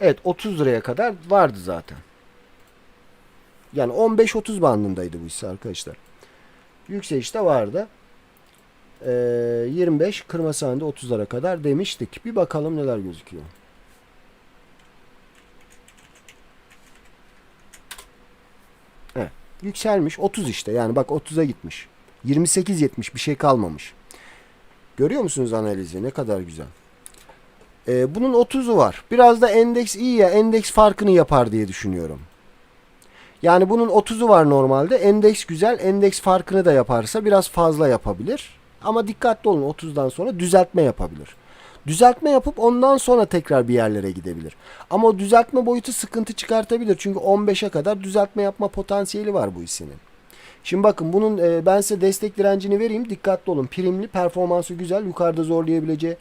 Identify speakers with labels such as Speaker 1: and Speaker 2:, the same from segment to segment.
Speaker 1: Evet 30 liraya kadar vardı zaten. Yani 15-30 bandındaydı bu hisse arkadaşlar. Yükselişte vardı. Ee, 25 kırmızı halinde 30'lara kadar demiştik. Bir bakalım neler gözüküyor. Evet. Yükselmiş 30 işte. Yani bak 30'a gitmiş. 28-70 bir şey kalmamış. Görüyor musunuz analizi? Ne kadar güzel. Ee, bunun 30'u var. Biraz da endeks iyi ya. Endeks farkını yapar diye düşünüyorum. Yani bunun 30'u var normalde. Endeks güzel. Endeks farkını da yaparsa biraz fazla yapabilir. Ama dikkatli olun 30'dan sonra düzeltme yapabilir. Düzeltme yapıp ondan sonra tekrar bir yerlere gidebilir. Ama o düzeltme boyutu sıkıntı çıkartabilir. Çünkü 15'e kadar düzeltme yapma potansiyeli var bu hissinin. Şimdi bakın bunun e, ben size destek direncini vereyim. Dikkatli olun. Primli, performansı güzel. Yukarıda zorlayabileceği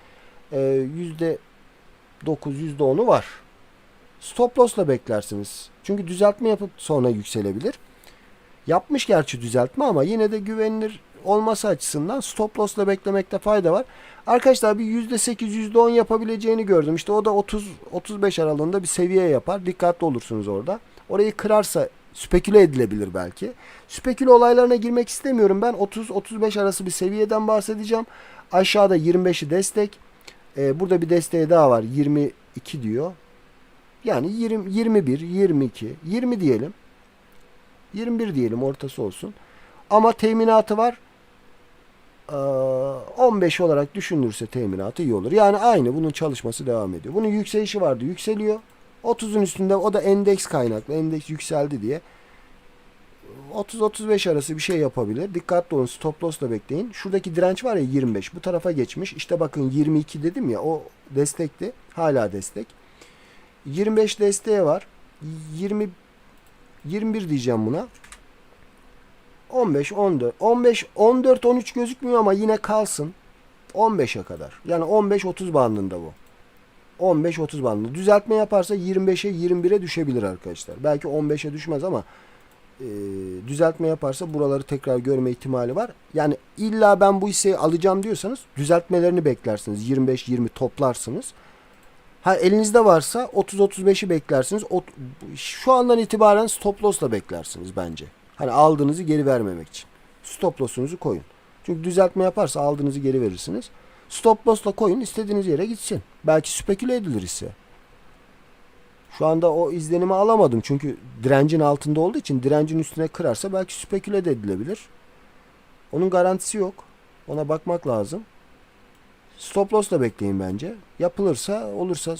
Speaker 1: e, yüzde %9, %10'u var. Stop loss'la beklersiniz. Çünkü düzeltme yapıp sonra yükselebilir. Yapmış gerçi düzeltme ama yine de güvenilir olması açısından stop loss'la beklemekte fayda var. Arkadaşlar bir %8, %10 yapabileceğini gördüm. İşte o da 30 35 aralığında bir seviye yapar. Dikkatli olursunuz orada. Orayı kırarsa speküle edilebilir belki. Speküle olaylarına girmek istemiyorum. Ben 30-35 arası bir seviyeden bahsedeceğim. Aşağıda 25'i destek. Ee, burada bir desteği daha var. 22 diyor. Yani 20, 21, 22, 20 diyelim. 21 diyelim ortası olsun. Ama teminatı var. Ee, 15 olarak düşünülürse teminatı iyi olur. Yani aynı bunun çalışması devam ediyor. Bunun yükselişi vardı. Yükseliyor. 30'un üstünde o da endeks kaynaklı. Endeks yükseldi diye. 30-35 arası bir şey yapabilir. Dikkatli olun. Stop loss da bekleyin. Şuradaki direnç var ya 25. Bu tarafa geçmiş. İşte bakın 22 dedim ya o destekti. Hala destek. 25 desteği var. 20 21 diyeceğim buna. 15 14 15 14 13 gözükmüyor ama yine kalsın. 15'e kadar. Yani 15 30 bandında bu. 15 30 bandında. Düzeltme yaparsa 25'e 21'e düşebilir arkadaşlar. Belki 15'e düşmez ama e, düzeltme yaparsa buraları tekrar görme ihtimali var. Yani illa ben bu hisseyi alacağım diyorsanız düzeltmelerini beklersiniz. 25-20 toplarsınız. Ha elinizde varsa 30-35'i beklersiniz. O, şu andan itibaren stop loss'la beklersiniz bence. Hani aldığınızı geri vermemek için. Stop loss'unuzu koyun. Çünkü düzeltme yaparsa aldığınızı geri verirsiniz. Stop loss'la koyun istediğiniz yere gitsin. Belki speküle edilir ise. Şu anda o izlenimi alamadım. Çünkü direncin altında olduğu için direncin üstüne kırarsa belki speküle de edilebilir. Onun garantisi yok. Ona bakmak lazım. Stop loss da bekleyin bence. Yapılırsa, olursa,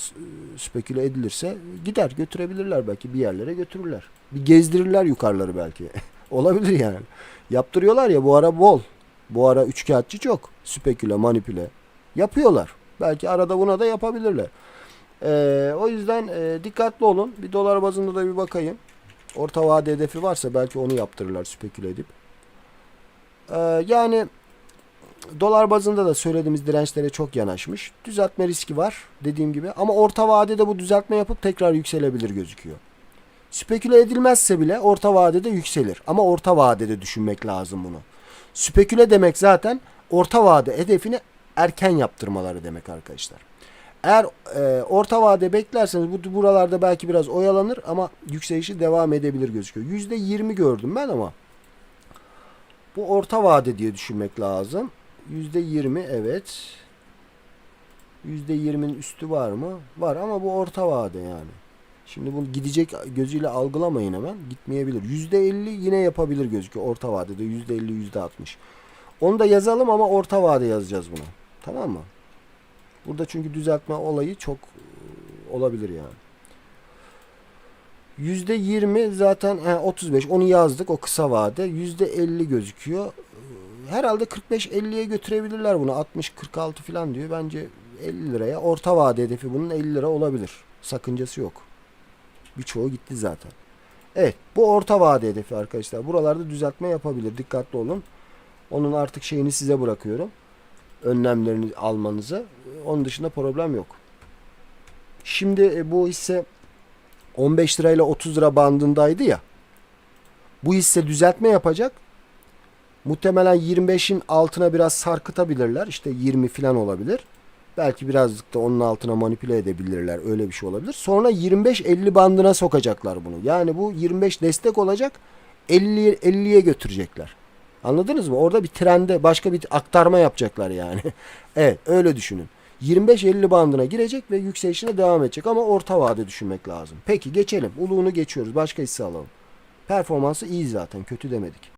Speaker 1: speküle edilirse gider götürebilirler belki bir yerlere götürürler. Bir gezdirirler yukarıları belki. Olabilir yani. Yaptırıyorlar ya bu ara bol. Bu ara üçkağıtçı çok. Speküle, manipüle. Yapıyorlar. Belki arada buna da yapabilirler. Ee, o yüzden e, dikkatli olun. Bir dolar bazında da bir bakayım. Orta vade hedefi varsa belki onu yaptırırlar speküle edip. Ee, yani dolar bazında da söylediğimiz dirençlere çok yanaşmış. Düzeltme riski var dediğim gibi. Ama orta vadede bu düzeltme yapıp tekrar yükselebilir gözüküyor. Speküle edilmezse bile orta vadede yükselir. Ama orta vadede düşünmek lazım bunu. Speküle demek zaten orta vade hedefini erken yaptırmaları demek arkadaşlar. Eğer e, orta vade beklerseniz bu buralarda belki biraz oyalanır ama yükselişi devam edebilir gözüküyor. %20 gördüm ben ama bu orta vade diye düşünmek lazım. %20 evet. %20'nin üstü var mı? Var ama bu orta vade yani. Şimdi bunu gidecek gözüyle algılamayın hemen. Gitmeyebilir. %50 yine yapabilir gözüküyor orta vadede. %50 %60. Onu da yazalım ama orta vade yazacağız bunu. Tamam mı? Burada çünkü düzeltme olayı çok e, olabilir yani. %20 zaten he, 35 onu yazdık o kısa vade. %50 gözüküyor. E, Herhalde 45-50'ye götürebilirler bunu. 60-46 falan diyor. Bence 50 liraya. Orta vade hedefi bunun 50 lira olabilir. Sakıncası yok. Birçoğu gitti zaten. Evet bu orta vade hedefi arkadaşlar. Buralarda düzeltme yapabilir. Dikkatli olun. Onun artık şeyini size bırakıyorum. Önlemlerini almanızı. Onun dışında problem yok. Şimdi e, bu hisse 15 lirayla 30 lira bandındaydı ya. Bu hisse düzeltme yapacak. Muhtemelen 25'in altına biraz sarkıtabilirler. İşte 20 falan olabilir. Belki birazcık da onun altına manipüle edebilirler. Öyle bir şey olabilir. Sonra 25-50 bandına sokacaklar bunu. Yani bu 25 destek olacak. 50 50'ye götürecekler. Anladınız mı? Orada bir trende başka bir aktarma yapacaklar yani. evet öyle düşünün. 25-50 bandına girecek ve yükselişine devam edecek ama orta vade düşünmek lazım. Peki geçelim. Uluğunu geçiyoruz. Başka hisse alalım. Performansı iyi zaten. Kötü demedik.